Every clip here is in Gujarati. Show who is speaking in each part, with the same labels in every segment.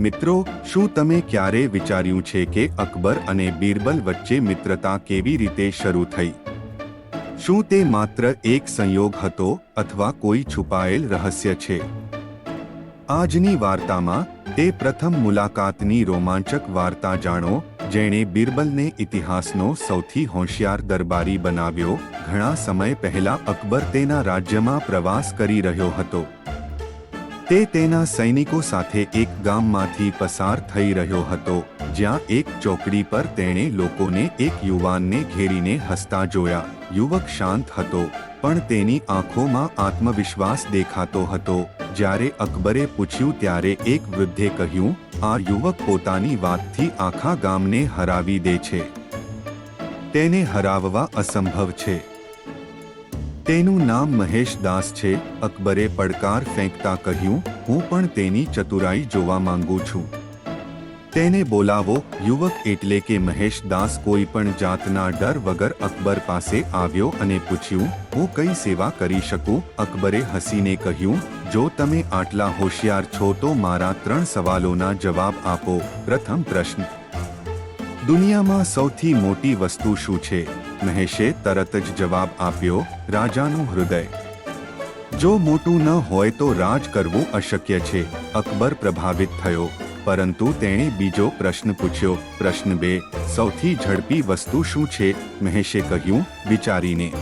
Speaker 1: મિત્રો, શું તમે ક્યારે વિચાર્યું છે કે અકબર અને બીરબલ વચ્ચે મિત્રતા કેવી રીતે શરૂ થઈ? શું તે માત્ર એક સંયોગ હતો અથવા કોઈ છુપાયેલ રહસ્ય છે? આજની વાર્તામાં તે પ્રથમ મુલાકાતની રોમાંચક વાર્તા જાણો, જેણે બિરબલને ઇતિહાસનો સૌથી હોશિયાર દરબારી બનાવ્યો. ઘણા સમય પહેલા અકબર તેના રાજ્યમાં પ્રવાસ કરી રહ્યો હતો. તે તેના સૈનિકો સાથે એક ગામમાંથી પસાર થઈ રહ્યો હતો, જ્યાં એક ચોકડી પર તેણે લોકોને એક યુવાનને ઘેરીને હસતા જોયા. યુવક શાંત હતો, પણ તેની આંખોમાં આત્મવિશ્વાસ દેખાતો હતો. જ્યારે અકબરે પૂછ્યું ત્યારે એક વૃદ્ધે કહ્યું, આ યુવક પોતાની વાતથી આખા ગામને હરાવી દે છે. તેને હરાવવા અસંભવ છે. તેનું નામ મહેશ દાસ છે. અકબરે પડકાર ફેંકતા કહ્યું, હું પણ તેની ચતુરાઈ જોવા માંગુ છું. તેને બોલાવો, યુવક એટલે કે મહેશ દાસ કોઈ પણ જાતના ડર વગર અકબર પાસે આવ્યો અને પૂછ્યું, હું કઈ સેવા કરી શકું? અકબરે હસીને કહ્યું, જો તમે આટલા હોશિયાર છો તો મારા ત્રણ સવાલોના જવાબ આપો. પ્રથમ પ્રશ્ન દુનિયામાં સૌથી મોટી વસ્તુ શું છે? મહેશે તરત જ જવાબ આપ્યો, રાજાનું હૃદય. જો મોટું ન હોય તો રાજ કરવું અશક્ય છે, અકબર પ્રભાવિત થયો. પરંતુ તેણે બીજો પ્રશ્ન પૂછ્યો, પ્રશ્ન બે, સૌથી ઝડપી વસ્તુ શું છે? મહેશે કહ્યું, વિચારીને.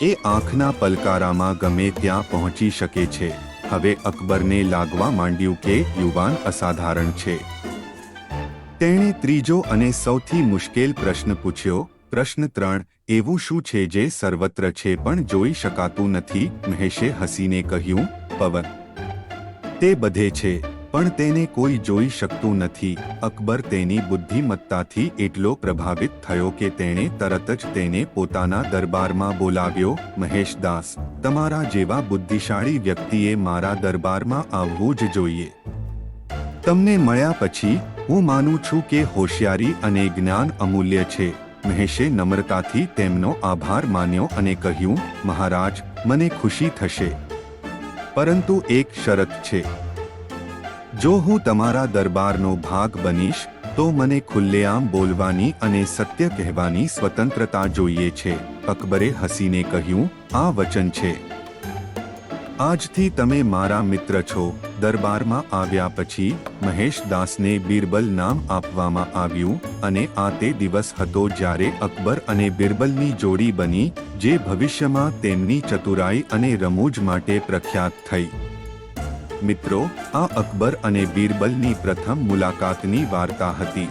Speaker 1: એ આંખના પલકારામાં ગમે ત્યાં પહોંચી શકે છે. હવે અકબરને લાગવા માંડ્યું કે યુવાન અસાધારણ છે. તેણે ત્રીજો અને સૌથી મુશ્કેલ પ્રશ્ન પૂછ્યો, પ્રશ્ન ત્રણ, એવું શું છે જે સર્વત્ર છે પણ જોઈ શકાતું નથી? મહેશે હસીને કહ્યું, પવન. તે બધે છે, પણ તેને કોઈ જોઈ શકતું નથી. અકબર તેની બુદ્ધિમત્તાથી એટલો પ્રભાવિત થયો કે તેણે તરત જ તેને પોતાના દરબારમાં બોલાવ્યો, મહેશ દાસ, તમારા જેવા બુદ્ધિશાળી વ્યક્તિએ મારા દરબારમાં આવવું જ જોઈએ. તમને મળ્યા પછી હું માનું છું કે હોશિયારી અને જ્ઞાન અમૂલ્ય છે. મહેશે નમ્રતાથી તેમનો આભાર માન્યો અને કહ્યું, મહારાજ, મને ખુશી થશે. પરંતુ એક શરત છે. જો હું તમારા દરબારનો ભાગ બનીશ, તો મને ખુલ્લેઆમ બોલવાની અને સત્ય કહેવાની સ્વતંત્રતા જોઈએ છે. અકબરે હસીને કહ્યું, આ વચન છે. આજથી તમે મારા મિત્ર છો. દરબારમાં આવ્યા પછી મહેશ દાસને બિરબલ નામ આપવામાં આવ્યું અને આ તે દિવસ હતો જ્યારે અકબર અને બિરબલની જોડી બની, જે ભવિષ્યમાં તેમની ચતુરાઈ અને રમૂજ માટે પ્રખ્યાત થઈ. મિત્રો, આ અકબર અને બિરબલની પ્રથમ મુલાકાતની વાર્તા હતી.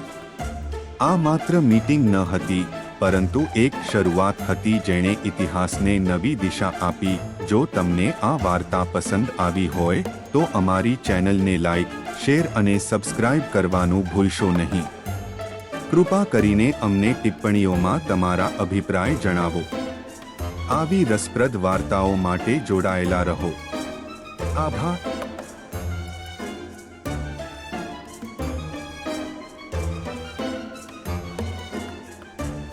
Speaker 1: આ માત્ર મીટિંગ ન હતી પરંતુ એક શરૂઆત હતી જેણે ઇતિહાસને નવી દિશા આપી. જો તમને આ વાર્તા પસંદ આવી હોય, તો અમારી ચેનલને લાઈક, શેર અને સબસ્ક્રાઇબ કરવાનું ભૂલશો નહીં. કૃપા કરીને અમને ટિપ્પણીઓમાં તમારા અભિપ્રાય જણાવો. આવી રસપ્રદ વાર્તાઓ માટે જોડાયેલા રહો. આભાર.